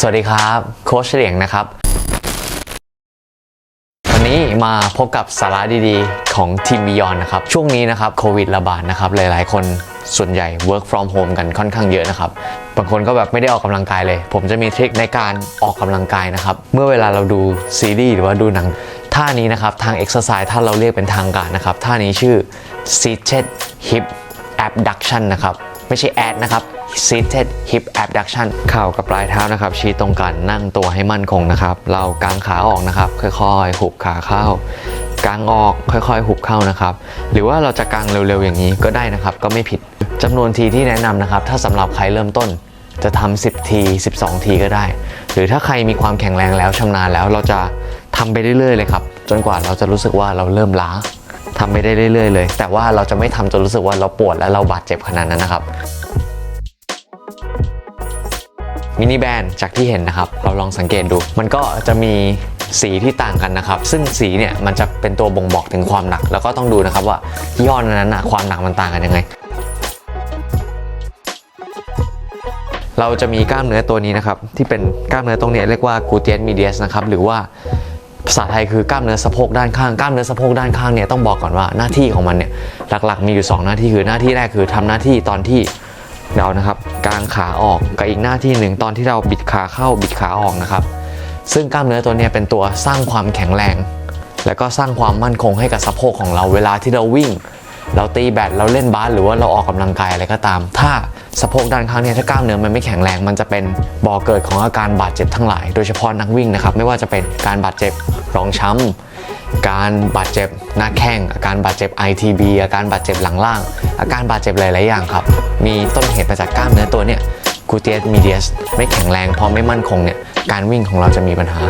สวัสดีครับ โค้ชเฉลียงนะครับ วันนี้มาพบกับสาระดีๆ ของทีมบิยอนนะครับ ช่วงนี้นะครับโควิดระบาดนะครับ หลายๆ คนส่วนใหญ่ work from home กันค่อนข้างเยอะนะครับ บางคนก็แบบไม่ได้ออกกำลังกายเลย ผมจะมีทริคในการออกกำลังกายนะครับ เมื่อเวลาเราดูซีรีส์หรือว่าดูหนัง ท่านี้นะครับทาง exercise ถ้าเราเรียกเป็นทางการนะครับ ท่านี้ชื่อ seated hip abduction นะครับ ไม่ใช่ ad นะครับ seated hip abduction เข่ากับปลายเท้านะครับ ชี้ตรงกันนั่งตัวให้มั่นคงนะครับ เรากางขาออกนะครับ ค่อยๆ หุบขาเข้ากางออกค่อยๆ หุบเข้านะครับ หรือว่าเราจะกางเร็วๆอย่างนี้ก็ได้นะครับ ก็ไม่ผิดจำนวนทีที่แนะนำนะครับ ถ้าสำหรับใครเริ่มต้นจะทำ10 ที 12 ทีก็ได้ หรือถ้าใครมีความแข็งแรงแล้วชำนาญแล้วเราจะทำไปเรื่อยๆเลยครับ จนกว่าเราจะรู้สึกว่าเราเริ่มล้า ทำไปได้เรื่อยๆเลย แต่ว่าเราจะไม่ทำจนรู้สึกว่าเราปวดและเราบาดเจ็บขนาดนั้นนะครับมินิแบนจากที่เห็นนะครับ เราลองสังเกตดู มันก็จะมีสีที่ต่างกันนะครับ ซึ่งสีเนี่ยมันจะเป็นตัวบ่งบอกถึงความหนัก แล้วก็ต้องดูนะครับว่ายี่ห้อนั้นนะความหนักมันต่างกันยังไง เราจะมีกล้ามเนื้อตัวนี้นะครับ ที่เป็นกล้ามเนื้อตรงนี้เรียกว่ากูเตียนมีเดียสนะครับ หรือว่า ภาษาไทยคือกล้ามเนื้อสะโพกด้านข้างกล้ามเนื้อสะโพกด้านข้างเนี่ยต้องบอกก่อนว่าหน้าที่ของมันเนี่ยหลักๆ มีอยู่ 2 หน้าที่คือหน้าที่แรกคือทำหน้าที่ตอนที่เรานะครับกางขาออกกับอีกหน้าที่หนึ่งตอนที่เราบิดขาเข้าบิดขาออกนะครับ ซึ่งกล้ามเนื้อตัวเนี้ยเป็นตัวสร้างความแข็งแรง แล้วก็สร้างความมั่นคงให้กับสะโพกของเราเวลาที่เราวิ่ง เราตีแบดเราเล่นบาสหรือว่าเราออกกำลังกายอะไรก็ตาม ถ้าสะโพกด้านข้างเนี่ยถ้ากล้ามเนื้อมันไม่แข็งแรงมันจะเป็นบ่อเกิดของอาการบาดเจ็บทั้งหลาย โดยเฉพาะนักวิ่งนะครับไม่ว่าจะเป็นการบาดเจ็บรองช้ำการบาดเจ็บหน้าแข้งอาการบาดเจ็บ ITB อาการบาดเจ็บหลังล่าง อาการบาดเจ็บหลายๆอย่างครับ มีต้นเหตุมาจากกล้ามเนื้อตัวเนี่ยกูเตียสมีเดียสไม่แข็งแรงพอไม่มั่นคงเนี่ยการวิ่งของเราจะมีปัญหา